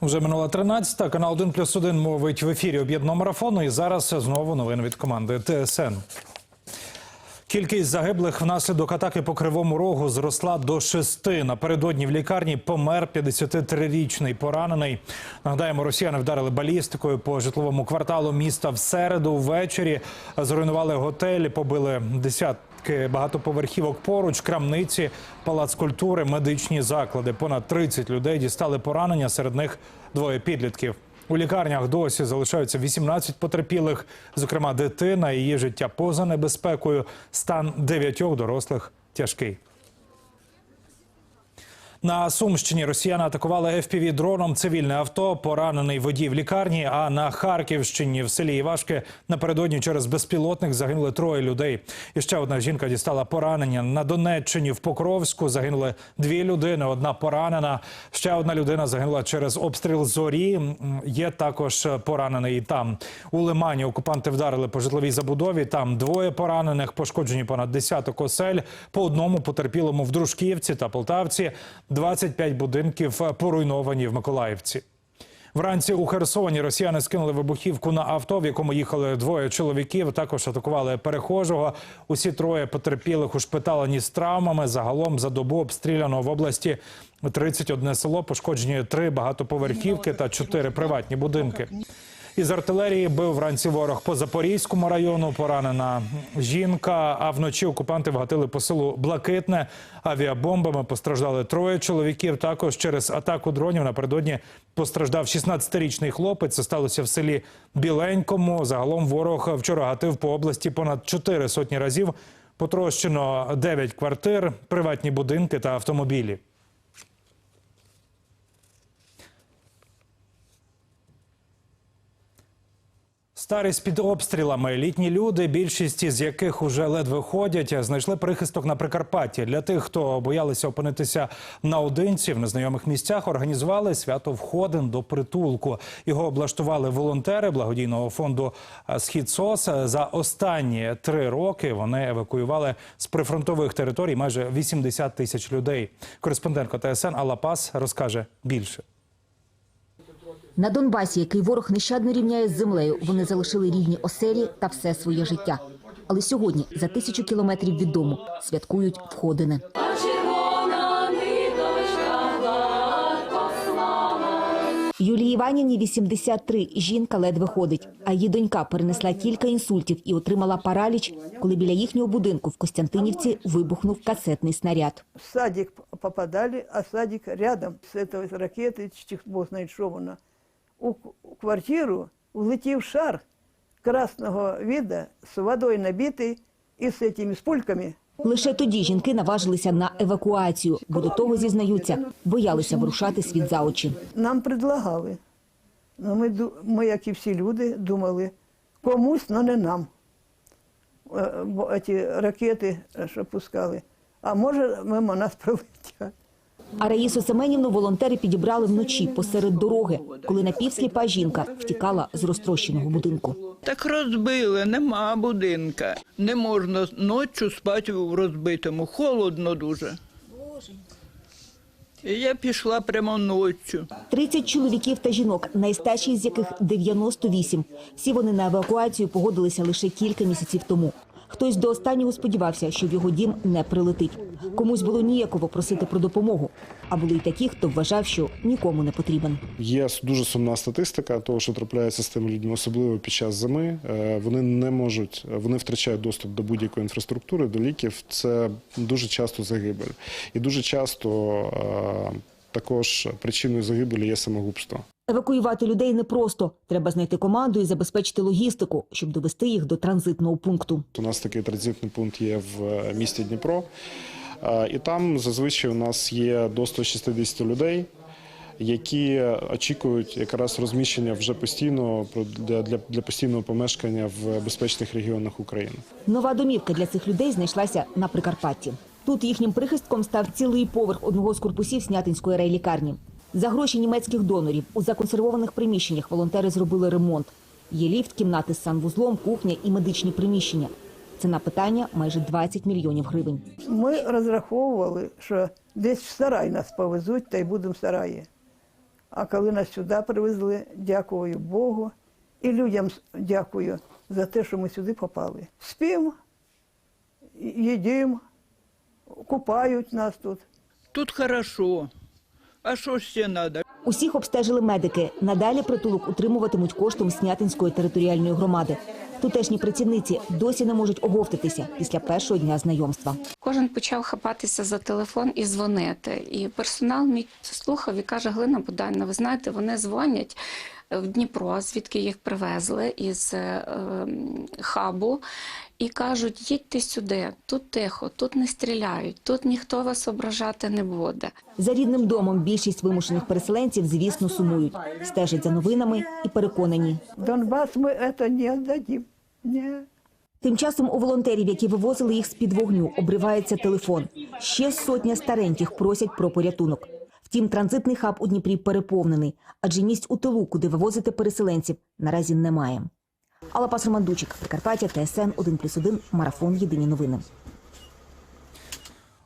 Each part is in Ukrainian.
Вже минула 13 канал 1 плюс 1 мовить в ефірі об'єднаного марафону. І зараз знову новини від команди ТСН. Кількість загиблих внаслідок атаки по кривому рогу зросла до шести. Напередодні в лікарні помер 53-річний поранений. Нагадаємо, росіяни вдарили балістикою по житловому кварталу міста в середу ввечері. Зруйнували готелі, побили десятки багатоповерхівок поруч, крамниці, палац культури, медичні заклади. Понад 30 людей дістали поранення. Серед них двоє підлітків. У лікарнях досі залишаються 18 потерпілих, зокрема дитина, її життя поза небезпекою. Стан дев'ятьох дорослих тяжкий. На Сумщині росіяни атакували fpv дроном цивільне авто, поранений водій в лікарні. А на Харківщині в селі Івашки напередодні через безпілотник загинули троє людей. І ще одна жінка дістала поранення. На Донеччині в Покровську загинули дві людини. Одна поранена. Ще одна людина загинула через обстріл зорі. Є також поранений і там. У Лимані окупанти вдарили по житловій забудові. Там двоє поранених, пошкоджені понад десяток осель. По одному потерпілому в Дружківці та Полтавці. 25 будинків поруйновані в Миколаївці. Вранці у Херсоні росіяни скинули вибухівку на авто, в якому їхали двоє чоловіків. Також атакували перехожого. Усі троє потерпілих ушпиталені з травмами. Загалом за добу обстріляно в області 31 село, пошкоджені три багатоповерхівки та чотири приватні будинки. Із артилерії бив вранці ворог по Запорізькому району. Поранена жінка. А вночі окупанти вгатили по селу Блакитне. Авіабомбами постраждали троє чоловіків. Також через атаку дронів напередодні постраждав 16-річний хлопець. Це сталося в селі Біленькому. Загалом ворог вчора гатив по області понад чотири сотні разів. Потрощено 9 квартир, приватні будинки та автомобілі. Старість під обстрілами. Літні люди, більшість із яких уже ледве ходять, знайшли прихисток на Прикарпатті. Для тих, хто боялися опинитися наодинці в незнайомих місцях, організували свято входин до притулку. Його облаштували волонтери благодійного фонду Схід СОС. За останні три роки вони евакуювали з прифронтових територій майже 80 тисяч людей. Кореспондентка ТСН Алла Пас розкаже більше. На Донбасі, який ворог нещадно рівняє з землею, вони залишили рідні оселі та все своє життя. Але сьогодні, за тисячу кілометрів від дому, святкують входини. Юлії Іванівні 83. Жінка ледве ходить, а її донька перенесла кілька інсультів і отримала параліч, коли біля їхнього будинку в Костянтинівці вибухнув касетний снаряд. в садик попадали, а садик рядом этой ракеты, чих- бог знает что вона. У квартиру влетів шар красного вида з водою набитий і з этими з пульками. Лише тоді жінки наважилися на евакуацію, бо до того зізнаються, боялися вирушати світ за очі. Нам предлагали. Ну, ми, ми, як і всі люди, думали, комусь, але не нам. Е, Бо ці ракети, е, що пускали. А може, мимо нас пролетять. А Раїсу Семенівну волонтери підібрали вночі посеред дороги, коли напівсліпа жінка втікала з розтрощеного будинку. Так розбили, нема будинка. Не можна ночі спати в розбитому, холодно дуже. І я пішла прямо ночі. 30 чоловіків та жінок, найстарші з яких 98. Всі вони на евакуацію погодилися лише кілька місяців тому. Хтось до останнього сподівався, що в його дім не прилетить. Комусь було ніяково просити про допомогу. А були й такі, хто вважав, що нікому не потрібен. Є дуже сумна статистика того, що трапляється з тими людьми, особливо під час зими. Е, Вони не можуть, вони втрачають доступ до будь-якої інфраструктури, до ліків. Це дуже часто загибель, і дуже часто е, також причиною загибелі є самогубство. Евакуювати людей непросто. Треба знайти команду і забезпечити логістику, щоб довести їх до транзитного пункту. У нас такий транзитний пункт є в е, місті Дніпро, Е, і там зазвичай у нас є до 160 людей. Які очікують якраз розміщення вже постійно для, для, для постійного помешкання в безпечних регіонах України. Нова домівка для цих людей знайшлася на Прикарпатті. Тут їхнім прихистком став цілий поверх одного з корпусів Снятинської райлікарні. За гроші німецьких донорів у законсервованих приміщеннях волонтери зробили ремонт. Є ліфт, кімнати з санвузлом, кухня і медичні приміщення. Ціна питання майже 20 мільйонів гривень. Ми розраховували, що десь в сарай нас повезуть, та й будемо в сараї. А коли нас сюди привезли, дякую Богу. І людям дякую за те, що ми сюди попали. Спимо, їдимо, купають нас тут. Тут хорошо. А що ще треба? Усіх обстежили медики. Надалі притулок утримуватимуть коштом Снятинської територіальної громади. Тутешні працівниці досі не можуть оговтатися після першого дня знайомства. Кожен почав хапатися за телефон і дзвонити. І персонал мій слухав і каже: Глина Буданна, ви знаєте, вони дзвонять в Дніпро, звідки їх привезли із е, хабу, і кажуть: їдьте сюди, тут тихо, тут не стріляють, тут ніхто вас ображати не буде. За рідним домом більшість вимушених переселенців, звісно, сумують, стежать за новинами і переконані. Донбас ми це не віддадим. Ні. Тим часом у волонтерів, які вивозили їх з-під вогню, обривається телефон. Ще сотня стареньких просять про порятунок. Втім, транзитний хаб у Дніпрі переповнений, адже місць у тилу, куди вивозити переселенців, наразі немає. Алла Пасромандучик, Прикарпаття, ТСН 1+,1, Марафон. Єдині новини.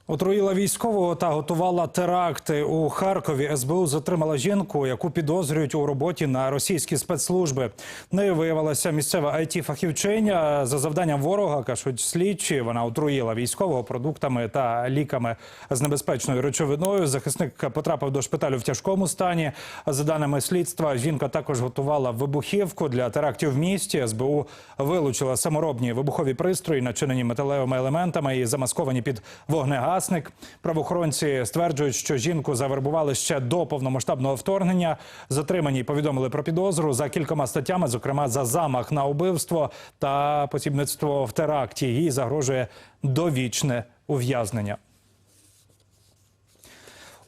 Отруїла військового та готувала теракти у Харкові. СБУ затримала жінку, яку підозрюють у роботі на російські спецслужби. Нею виявилася місцева it фахівчиня За завданням ворога кажуть слідчі. Вона отруїла військового продуктами та ліками з небезпечною речовиною. Захисник потрапив до шпиталю в тяжкому стані. За даними слідства, жінка також готувала вибухівку для терактів в місті. СБУ вилучила саморобні вибухові пристрої, начинені металевими елементами і замасковані під вогнегасник. Правоохоронці стверджують, що жінку завербували ще до повномасштабного вторгнення. Затримані повідомили про підозру за кількома статтями, зокрема за замах на убивство та посібництво в теракті. Їй загрожує довічне ув'язнення.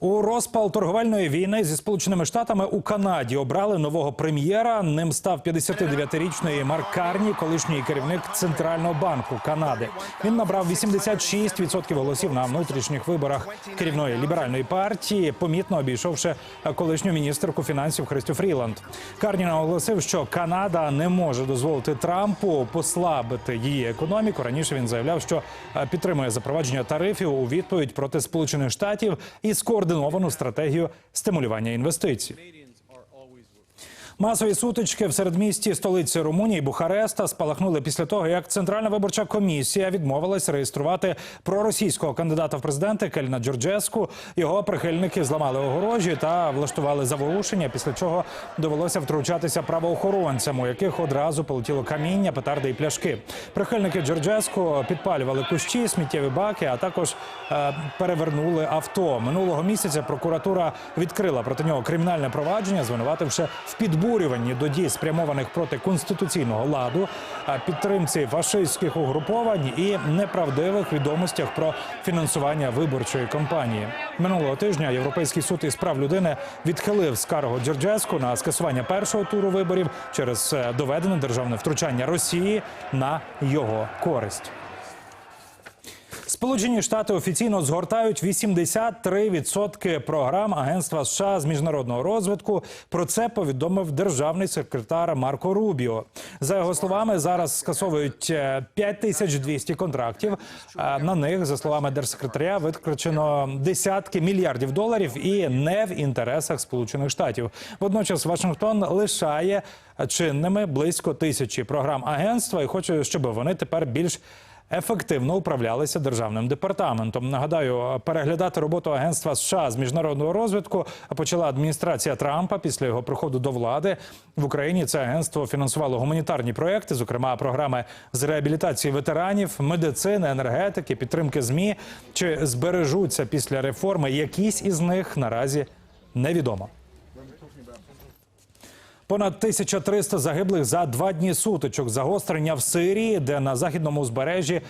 У розпал торговельної війни зі сполученими штатами у Канаді обрали нового прем'єра. Ним став 59-річний Марк Карні, колишній керівник центрального банку Канади. Він набрав 86% голосів на внутрішніх виборах керівної ліберальної партії, помітно обійшовши колишню міністерку фінансів Христю Фріланд. Карні наголосив, що Канада не може дозволити Трампу послабити її економіку. Раніше він заявляв, що підтримує запровадження тарифів у відповідь проти Сполучених Штатів і скоординовану стратегію стимулювання інвестицій. Масові сутички в середмісті столиці Румунії Бухареста спалахнули після того, як Центральна виборча комісія відмовилась реєструвати проросійського кандидата в президенти Кельна Джорджеску. Його прихильники зламали огорожі та влаштували заворушення, після чого довелося втручатися правоохоронцям, у яких одразу полетіло каміння, петарди і пляшки. Прихильники Джорджеску підпалювали кущі, сміттєві баки, а також е, перевернули авто. Минулого місяця прокуратура відкрила проти нього кримінальне провадження, звинувативши в підбурюванні до дій, спрямованих проти конституційного ладу, підтримці фашистських угруповань і неправдивих відомостях про фінансування виборчої кампанії. Минулого тижня Європейський суд із прав людини відхилив скаргу Джорджеску на скасування першого туру виборів через е, доведене державне втручання Росії на його користь. Сполучені Штати офіційно згортають 83% програм Агентства США з міжнародного розвитку. Про це повідомив державний секретар Марко Рубіо. За його словами, зараз скасовують е, 5200 контрактів. На них, за словами держсекретаря, витрачено десятки мільярдів доларів і не в інтересах Сполучених Штатів. Водночас Вашингтон лишає чинними близько тисячі програм агентства і хоче, щоб вони тепер більш ефективно управлялися державним департаментом. Нагадаю, переглядати роботу агентства США з міжнародного розвитку почала адміністрація Трампа після його приходу до влади в Україні. Це агентство фінансувало гуманітарні проекти, зокрема програми з реабілітації ветеранів, медицини, енергетики, підтримки змі. Чи збережуться після реформи якісь із них наразі невідомо. Понад 1300 загиблих за два дні сутичок. Загострення в Сирії, де на західному узбережжі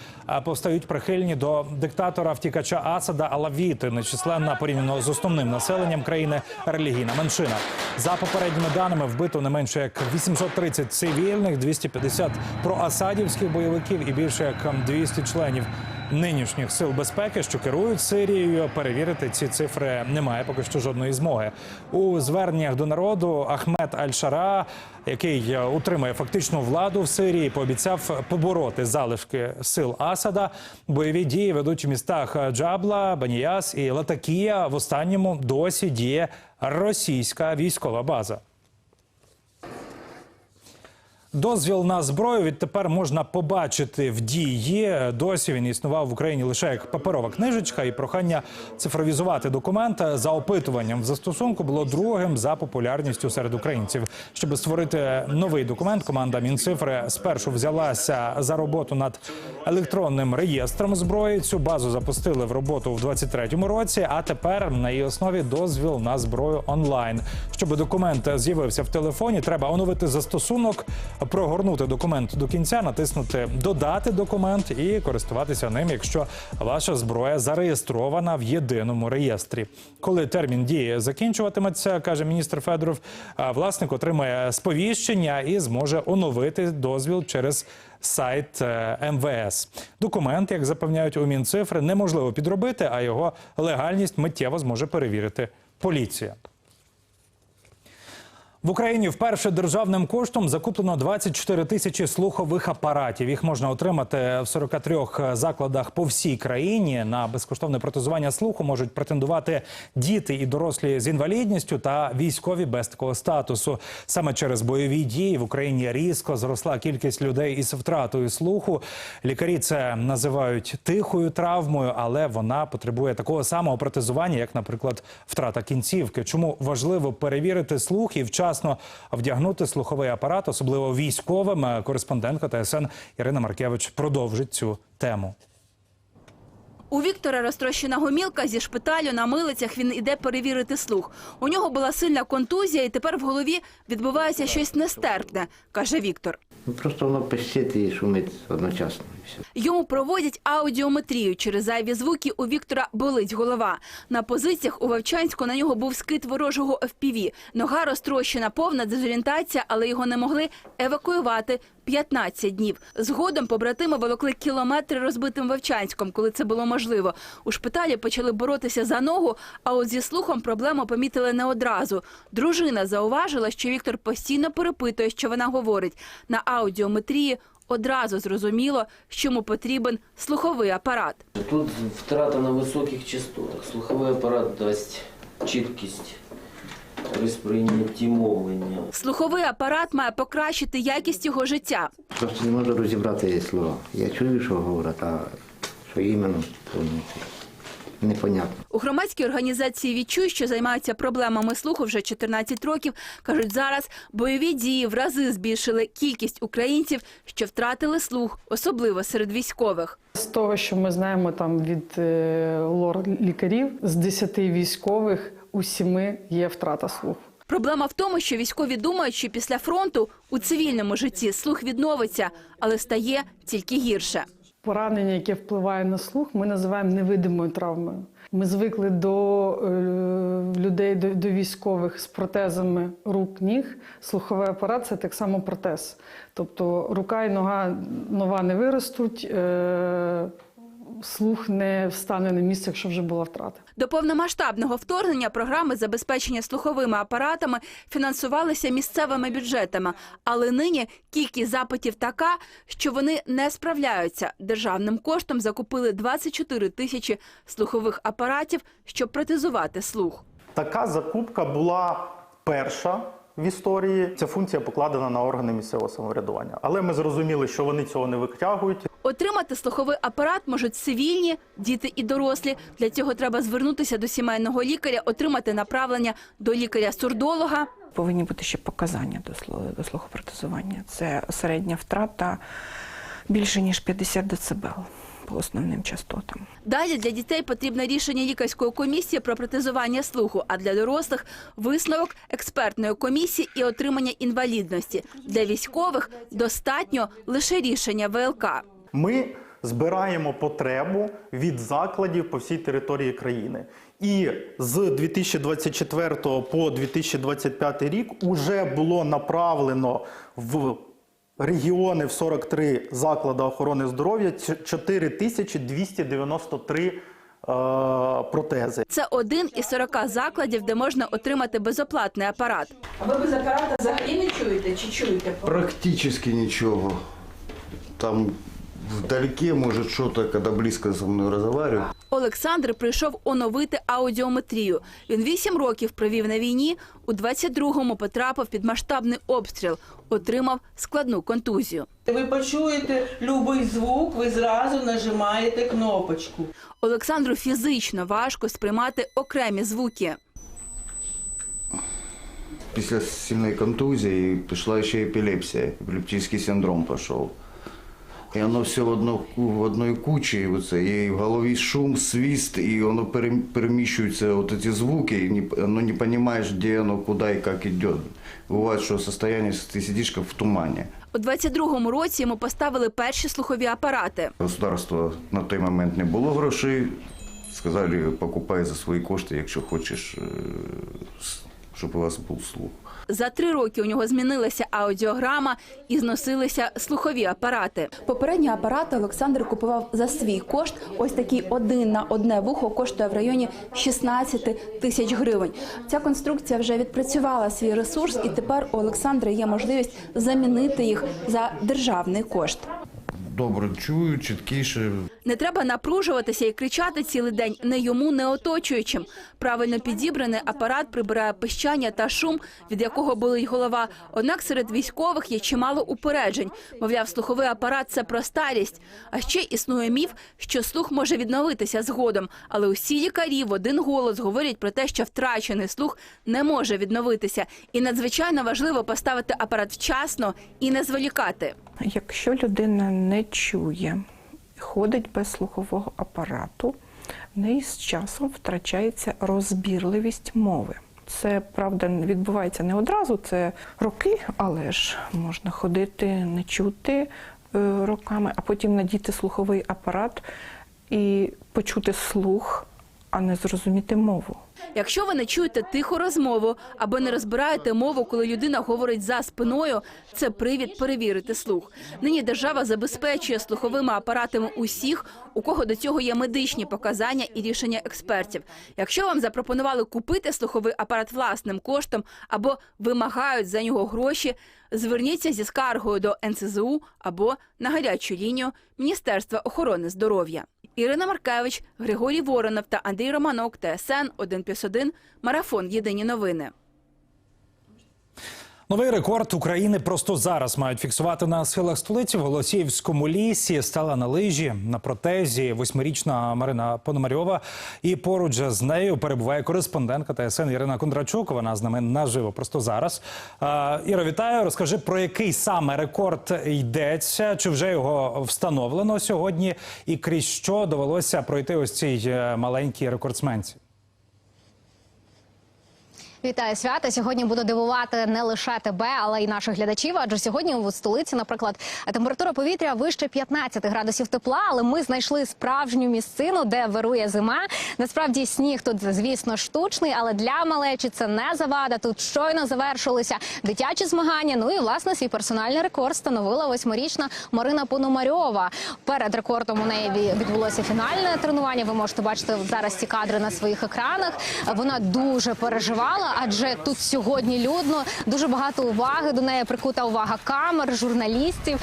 повстають прихильні до диктатора втікача Асада Алавіти, нечисленна порівняно з основним населенням країни релігійна меншина. За попередніми даними вбито не менше як 830 цивільних, 250 проасадівських бойовиків і більше як 200 членів нинішніх сил безпеки, що керують Сирією. Перевірити ці цифри немає поки що жодної змоги. У зверненнях до народу Ахмед Аль-Шара, який е, утримує фактичну владу в Сирії, пообіцяв побороти залишки сил Асада. Бойові дії ведуть у містах Джабла, Баніяс і Латакія. В останньому досі діє російська військова база. Дозвіл на зброю відтепер можна побачити в дії. Досі він існував в Україні лише як паперова книжечка, і прохання цифровізувати документ за опитуванням в застосунку було другим за популярністю серед українців. Щоб створити новий документ, команда Мінцифри спершу взялася за роботу над електронним реєстром зброї. Цю базу запустили в роботу в 23-му році. А тепер на її основі дозвіл на зброю онлайн. Щоб документ з'явився в телефоні, треба оновити застосунок, прогорнути документ до кінця, натиснути Додати документ і користуватися ним, якщо ваша зброя зареєстрована в єдиному реєстрі. Коли термін дії закінчуватиметься, каже міністр Федоров, власник отримає сповіщення і зможе оновити дозвіл через сайт е, МВС. Документ, як запевняють у Мінцифри, неможливо підробити, а його легальність миттєво зможе перевірити поліція. В Україні вперше державним коштом закуплено 24 тисячі слухових апаратів. Їх можна отримати в 43 закладах по всій країні. На безкоштовне протезування слуху можуть претендувати діти і дорослі з інвалідністю та військові без такого статусу. Саме через бойові дії в Україні різко зросла кількість людей із втратою слуху. Лікарі це називають тихою травмою, але вона потребує такого самого протезування, як, наприклад, втрата кінцівки. Чому важливо перевірити слух і вчасно вдягнути слуховий апарат, особливо військовим. Е, Кореспондентка ТСН Ірина Маркевич продовжить цю тему. У Віктора розтрощена гомілка зі шпиталю на милицях. Він іде перевірити слух. У нього була сильна контузія, і тепер в голові відбувається щось нестерпне, каже Віктор. Ну, просто воно пищить і шумить одночасно. Йому проводять аудіометрію. Через зайві звуки у Віктора болить голова. На позиціях у Вовчанську на нього був скид ворожого FPV. Нога розтрощена, повна дезорієнтація, але його не могли евакуювати 15 днів. Згодом побратими волокли кілометри розбитим Вовчанськом, коли це було можливо. У шпиталі почали боротися за ногу, а от зі слухом проблему помітили не одразу. Дружина зауважила, що Віктор постійно перепитує, що вона говорить. На аудіометрії одразу зрозуміло, що йому потрібен слуховий апарат. Тут втрата на високих частотах. Слуховий апарат дасть чіткість при сприйнятті мовлення. Слуховий апарат має покращити якість його життя. Просто не можу розібрати слова. Я чую, що говорять, а що іменно, то непонятно. У громадській організації «Відчуй», що займаються проблемами слуху вже 14 років, кажуть, зараз бойові дії в рази збільшили кількість українців, що втратили слух, особливо серед військових. З того, що ми знаємо там від е, лор-лікарів, з 10 військових у 7 є втрата слуху. Проблема в тому, що військові думають, що після фронту у цивільному житті слух відновиться, але стає тільки гірше. Поранення, яке впливає на слух, ми називаємо невидимою травмою. Ми звикли до е, людей, до, до військових з протезами рук, ніг. Слуховий апарат це так само протез. Тобто рука і нога нова не виростуть, е, слух не встане на місце, якщо вже була втрата. До повномасштабного вторгнення програми забезпечення слуховими апаратами фінансувалися місцевими бюджетами, але нині кількість запитів така, що вони не справляються. Державним коштом закупили 24 тисячі слухових апаратів, щоб протезувати слух. Така закупка була перша в історії. Ця функція покладена на органи місцевого самоврядування. Але ми зрозуміли, що вони цього не витягують. Отримати слуховий апарат можуть цивільні, діти і дорослі. Для цього треба звернутися до сімейного лікаря, отримати направлення до лікаря-сурдолога. Повинні бути ще показання до слу- до слухопротезування. Це середня втрата більше ніж 50 дБ по основним частотам. Далі для дітей потрібне рішення лікарської комісії про протезування слуху, а для дорослих висновок експертної комісії і отримання інвалідності. Для військових достатньо лише рішення ВЛК. Ми збираємо потребу від закладів по всій території країни. І з 2024 по 2025 рік уже було направлено в регіони в 43 заклади охорони здоров'я, 4293 е, протези. Це один із 40 закладів, де можна отримати безоплатний апарат. А ви без апарата взагалі не чуєте чи чуєте? Практически нічого. Там вдалеке, может, что-то, когда близко со мной разговаривают. Олександр прийшов оновити аудіометрію. Він вісім років провів на війні. У 22-му потрапив під масштабний обстріл. Отримав складну контузію. Ви почуєте будь-який звук, ви зразу нажимаєте кнопочку. Олександру фізично важко сприймати окремі звуки. Після сильної контузії пішла ще епілепсія, епілептичний синдром пішов. І воно все в, одно, в одній кучі, оце, і в голові шум, свист, і воно перем- переміщуються от ці звуки, і не, воно не розумієш, де воно, куди і як йде. Буває, що состояние, ти сидиш як в тумані. У 22-му році йому поставили перші слухові апарати. Государства на той момент не було грошей. Сказали, покупай за свої кошти, якщо хочеш, е, щоб у вас був слух. За три роки у нього змінилася аудіограма і зносилися слухові апарати. Попередні апарати Олександр купував за свій кошт. Ось такий один на одне вухо коштує в районі 16 тисяч гривень. Ця конструкція вже відпрацювала свій ресурс, і тепер у Олександра є можливість замінити їх за державний кошт. Добре чую, чіткіше. Не треба напружуватися і кричати цілий день не йому, не оточуючим. Правильно підібраний апарат прибирає пищання та шум, від якого болить голова. Однак серед військових є чимало упереджень. Мовляв, слуховий апарат це про старість. А ще існує міф, що слух може відновитися згодом. Але усі лікарі в один голос говорять про те, що втрачений слух не може відновитися. І надзвичайно важливо поставити апарат вчасно і не зволікати. Якщо людина не чує, ходить без слухового апарату, в неї з часом втрачається розбірливість мови. Це правда відбувається не одразу, це роки, але ж можна ходити, не чути е, роками, а потім надіти слуховий апарат і почути слух, а не зрозуміти мову. Якщо ви не чуєте тиху розмову або не розбираєте мову, коли людина говорить за спиною, це привід перевірити слух. Нині держава забезпечує слуховими апаратами усіх, у кого до цього є медичні показання і рішення експертів. Якщо вам запропонували купити слуховий апарат власним коштом або вимагають за нього гроші, зверніться зі скаргою до НСЗУ або на гарячу лінію Міністерства охорони здоров'я. Ірина Маркевич, Григорій Воронов та Андрій Романок, ТСН 1+,1, Марафон Єдині новини. Новий рекорд України просто зараз мають фіксувати на схилах столиці в Голосіївському лісі. Стала на лижі на протезі восьмирічна Марина Пономарьова. І поруч з нею перебуває кореспондентка ТСН Ірина Кондрачук. Вона з нами наживо просто зараз. Іро, вітаю. Розкажи про який саме рекорд йдеться, чи вже його встановлено сьогодні, і крізь що довелося пройти ось цій е, маленькій рекордсменці. Вітаю свята. Сьогодні буду дивувати не лише тебе, але й наших глядачів. Адже сьогодні у столиці, наприклад, температура повітря вище 15 градусів тепла. Але ми знайшли справжню місцину, де вирує зима. Насправді сніг тут, звісно, штучний, але для малечі це не завада. Тут щойно завершилися дитячі змагання. Ну і власне свій персональний рекорд встановила восьмирічна Марина Пономарьова. Перед рекордом у неї ві- відбулося фінальне тренування. Ви можете бачити зараз ці кадри на своїх екранах. Вона дуже переживала, адже тут сьогодні людно, дуже багато уваги до неї прикута увага камер, журналістів,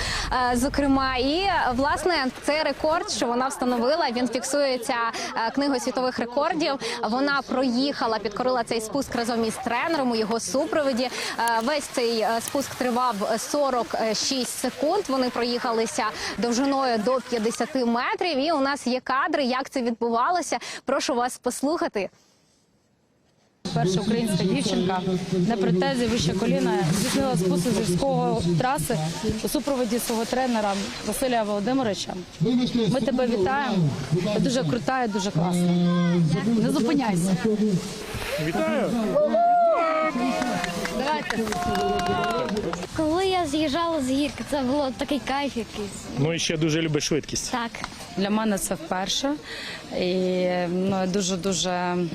е, зокрема. І власне цей рекорд, що вона встановила, він фіксується е, книгою світових рекордів. Вона проїхала, підкорила цей спуск разом із тренером у його супроводі. Е, Весь цей спуск тривав 46 секунд. Вони проїхалися довжиною до 50 метрів. І у нас є кадри, як це відбувалося. Прошу вас послухати. Перша українська дівчинка на протезі вище коліна здійснила спуск з гірського траси у супроводі свого тренера Василія Володимировича. Ми тебе вітаємо. Ти дуже крута і дуже класна. Не зупиняйся. Вітаю! Давайте. Коли я з'їжджала з гірки, це було такий кайф якийсь. Ну і ще дуже любить швидкість. Так. Для мене це вперше. І ну, дуже дуже Е, чу-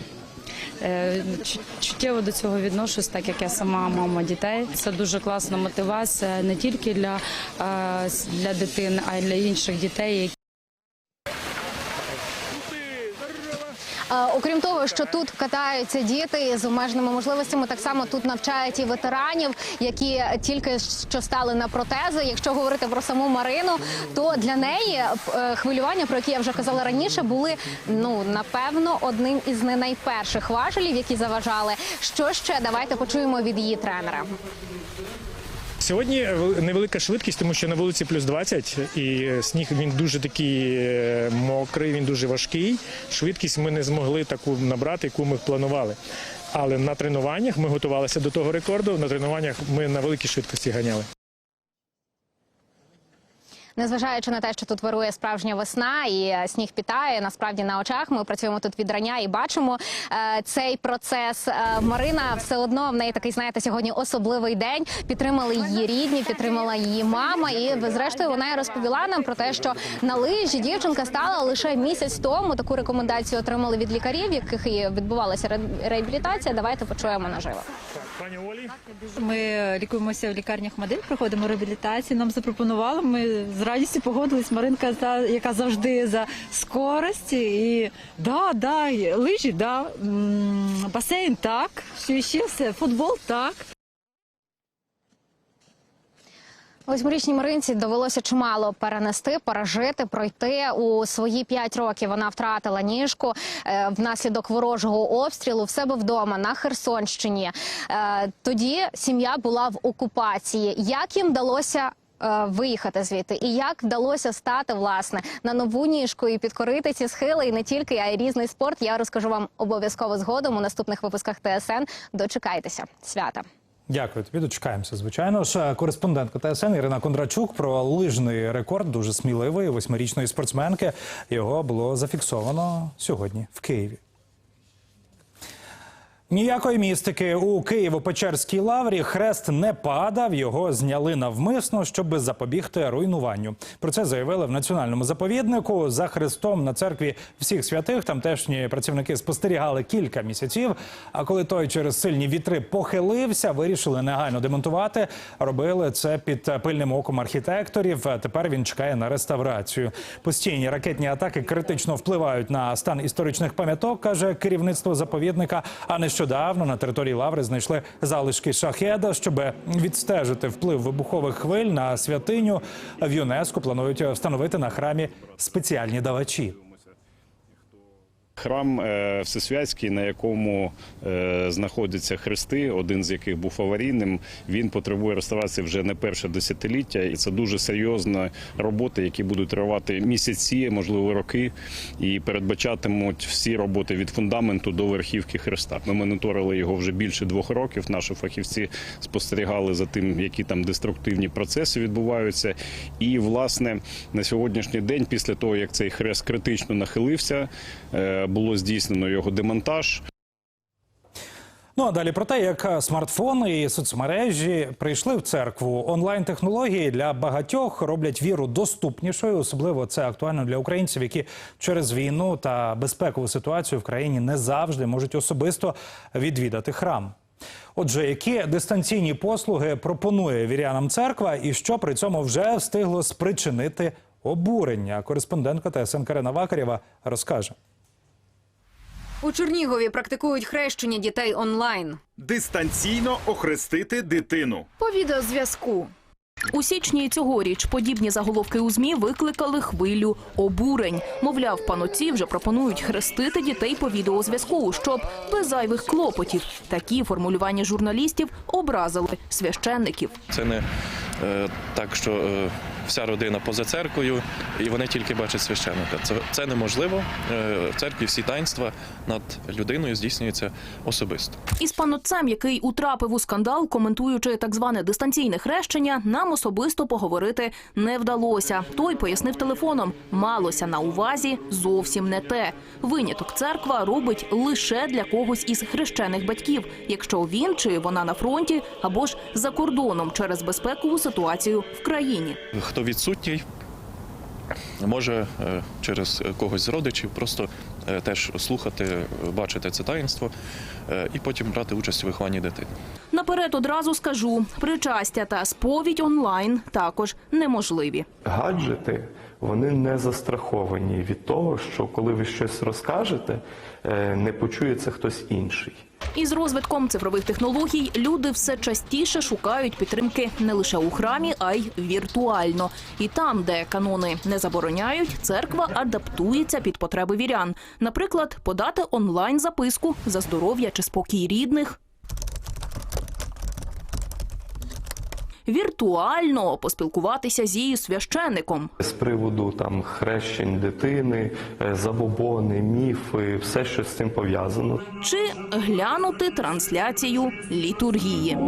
Чуттєво до цього відношусь, так як я сама мама дітей. Це дуже класна мотивація не тільки для, е, для дитини, а й для інших дітей, які Е, Окрім того, що тут катаються діти з обмеженими можливостями, так само тут навчають і ветеранів, які тільки що стали на протези. Якщо говорити про саму Марину, то для неї е, хвилювання, про які я вже казала раніше, були ну напевно одним із не найперших важелів, які заважали. Що ще давайте почуємо від її тренера. Сьогодні невелика швидкість, тому що на вулиці плюс 20, і сніг він дуже такий е, мокрий, він дуже важкий. Швидкість ми не змогли таку набрати, яку ми планували. Але на тренуваннях ми готувалися до того рекорду. На тренуваннях ми на великій швидкості ганяли. Незважаючи на те, що тут вирує справжня весна і е, сніг підтає, насправді на очах ми працюємо тут від рання і бачимо е, цей процес. Е, Марина все одно в неї такий, знаєте, сьогодні особливий день. Підтримали її рідні, підтримала її мама. І зрештою вона й розповіла нам про те, що на лижі дівчинка стала лише місяць тому. Таку рекомендацію отримали від лікарів, яких і відбувалася ре- реабілітація. Давайте почуємо наживо. Пані Олі, Ми лікуємося в лікарнях Мадин, проходимо реабілітацію. Нам запропонували. Ми з радістю погодились. Маринка, та яка завжди за скорості. І да, да, лижі, да, басейн, так, що ще все, футбол, так. Восьмирічній Маринці довелося чимало перенести, пережити, пройти у свої п'ять років. Вона втратила ніжку е, внаслідок ворожого обстрілу в себе вдома на Херсонщині. Е, тоді сім'я була в окупації. Як їм вдалося? е, Виїхати звідти, і як вдалося стати власне на нову ніжку і підкорити ці схили, і не тільки, а й різний спорт. Я розкажу вам обов'язково згодом у наступних випусках ТСН. Дочекайтеся свята. Дякую тобі. Дочекаємося. Звичайно ж, кореспондентка ТСН Ірина Кондрачук про лижний рекорд дуже сміливої восьмирічної спортсменки. Його було зафіксовано сьогодні в Києві. Ніякої містики у Києво-Печерській лаврі хрест не падав. Його зняли навмисно, щоб запобігти руйнуванню. Про це заявили в національному заповіднику. За хрестом на церкві всіх святих тамтешні працівники спостерігали кілька місяців. А коли той через сильні вітри похилився, вирішили негайно демонтувати. Робили це під пильним оком архітекторів. Тепер він чекає на реставрацію. Постійні ракетні атаки критично впливають на стан історичних пам'яток, каже керівництво заповідника. А нещодавно на території лаври знайшли залишки шахеда, щоб відстежити вплив вибухових хвиль на святиню. В ЮНЕСКО планують встановити на храмі спеціальні давачі. Храм е, Всесвятський, на якому е, знаходяться хрести, один з яких був аварійним, він потребує реставрації вже не перше десятиліття, і це дуже серйозна робота, які будуть тривати місяці, можливо, роки, і передбачатимуть всі роботи від фундаменту до верхівки хреста. Ми моніторили його вже більше двох років. Наші фахівці спостерігали за тим, які там деструктивні процеси відбуваються. І власне на сьогоднішній день, після того як цей хрест критично нахилився. Було здійснено його демонтаж. Ну а далі про те, як смартфони і соцмережі прийшли в церкву. Онлайн-технології для багатьох роблять віру доступнішою. Особливо це актуально для українців, які через війну та безпекову ситуацію в країні не завжди можуть особисто відвідати храм. Отже, які дистанційні послуги пропонує вірянам церква, і що при цьому вже встигло спричинити обурення? Кореспондентка ТСН Карина Вакарєва розкаже. У Чернігові практикують хрещення дітей онлайн. Дистанційно охрестити дитину. По відеозв'язку. У січні цьогоріч подібні заголовки у змі викликали хвилю обурень. Мовляв, панотці вже пропонують хрестити дітей по відеозв'язку, щоб без зайвих клопотів. Такі формулювання журналістів образили священників. Це не е, так, що е, вся родина поза церквою, і вони тільки бачать священника. Це, це неможливо. Е, в церкві всі таїнства над людиною здійснюються особисто. Із панотцем, який утрапив у скандал, коментуючи так зване дистанційне хрещення, нам особисто поговорити не вдалося. Той пояснив телефоном, малося на увазі зовсім не те. Виняток церква робить лише для когось із хрещених батьків, якщо він чи вона на фронті або ж за кордоном через безпекову ситуацію в країні. Хто відсутній, може е, через когось з родичів просто е, теж слухати, бачити це таїнство е, і потім брати участь у вихованні дитини. Наперед одразу скажу, причастя та сповідь онлайн також неможливі. гаджети вони не застраховані від того, що коли ви щось розкажете, не почує це хтось інший. Із розвитком цифрових технологій люди все частіше шукають підтримки не лише у храмі, а й віртуально. І там, де канони не забороняють, церква адаптується під потреби вірян. Наприклад, подати онлайн записку за здоров'я чи спокій рідних. Віртуально поспілкуватися з її священником. З приводу там хрещень дитини, е, забобони, міфи, все, що з цим пов'язано. чи глянути трансляцію літургії.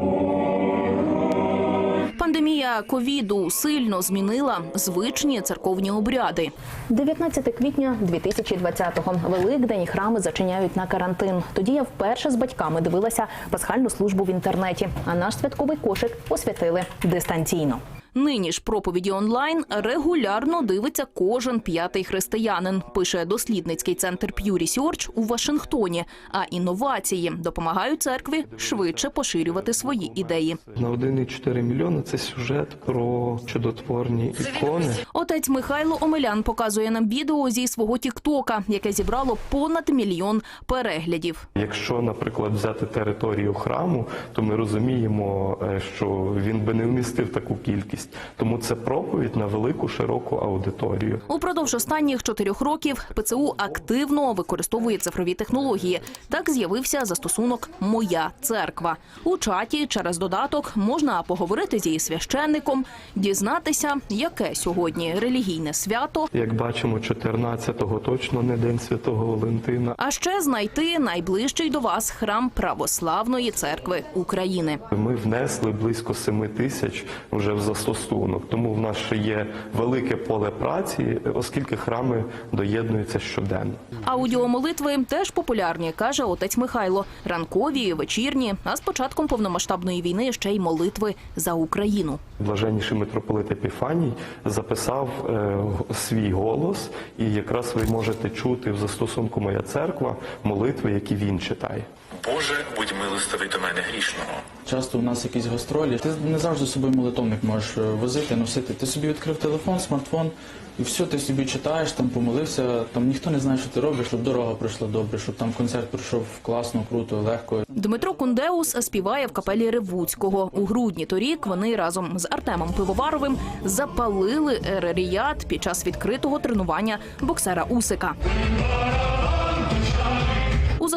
Пандемія ковіду сильно змінила звичні церковні обряди. 19 квітня 2020-го. Великдень храми зачиняють на карантин. Тоді я вперше з батьками дивилася пасхальну службу в інтернеті. А наш святковий кошик освятили дистанційно. Нині ж проповіді онлайн регулярно дивиться кожен п'ятий християнин. Пише дослідницький центр Pew Research у Вашингтоні. А інновації допомагають церкві швидше поширювати свої ідеї. На 1,4 мільйони це сюжет про чудотворні ікони. Отець Михайло Омелян показує нам відео зі свого Тіктока, яке зібрало понад мільйон переглядів. Якщо, наприклад, взяти територію храму, то ми розуміємо, е, що він би не вмістив таку кількість. Тому це проповідь на велику широку аудиторію. Упродовж останніх чотирьох років ПЦУ активно використовує цифрові технології. Так з'явився застосунок Моя церква. У чаті через додаток можна поговорити з її священником, дізнатися, яке сьогодні релігійне свято, Як бачимо, 14-го точно не день святого Валентина. а ще знайти найближчий до вас храм Православної церкви України. Ми внесли близько 7 тисяч вже в застосунок. Тому в нас ще є велике поле праці, оскільки храми доєднуються щоденно. Аудіомолитви теж популярні, каже отець Михайло. Ранкові, вечірні, а з початком повномасштабної війни ще й молитви за Україну. Блаженніший митрополит Епіфаній записав е, свій голос, і якраз ви можете чути в застосунку Моя церква молитви, які він читає. Боже, будь милостивий до мене грішного. Часто у нас якісь гастролі. Ти не завжди з собою молитовник можеш е, возити, носити. Ти собі відкрив телефон, смартфон, і все, ти собі читаєш, там помолився. Там ніхто не знає, що ти робиш, щоб дорога пройшла добре, щоб там концерт пройшов класно, круто, легко. Дмитро Кундеус співає в капелі Ревуцького. У грудні торік вони разом з Артемом Пивоваровим запалили ереріят під час відкритого тренування боксера Усика.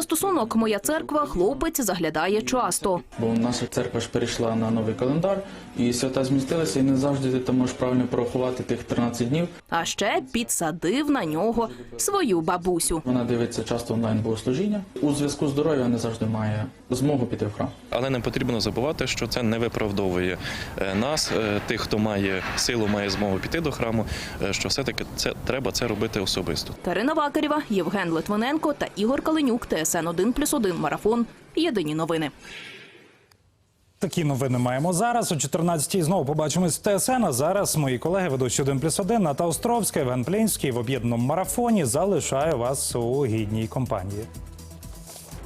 У застосунок Моя церква хлопець заглядає часто. Бо наша церква ж перейшла на новий календар, і свята змістилися, і не завжди ти там можеш правильно порахувати тих 13 днів. А ще підсадив на нього свою бабусю. Вона дивиться часто онлайн богослужіння. У зв'язку з здоров'ям не завжди має змогу піти в храм. Але не потрібно забувати, що це не виправдовує е, нас, е, тих, хто має силу, має змогу піти до храму. е, Що все таки це треба це робити особисто. Тарина Вакарєва, Євген Литвиненко та Ігор Каленюк. ТСН 1+,1 Марафон. Єдині новини. Такі новини маємо зараз. О 14-й знову побачимось в ТСН. А зараз мої колеги ведучі 1 плюс 1 Ната Островська, Іван Плінський в об'єднаному марафоні залишаю вас у гідній компанії.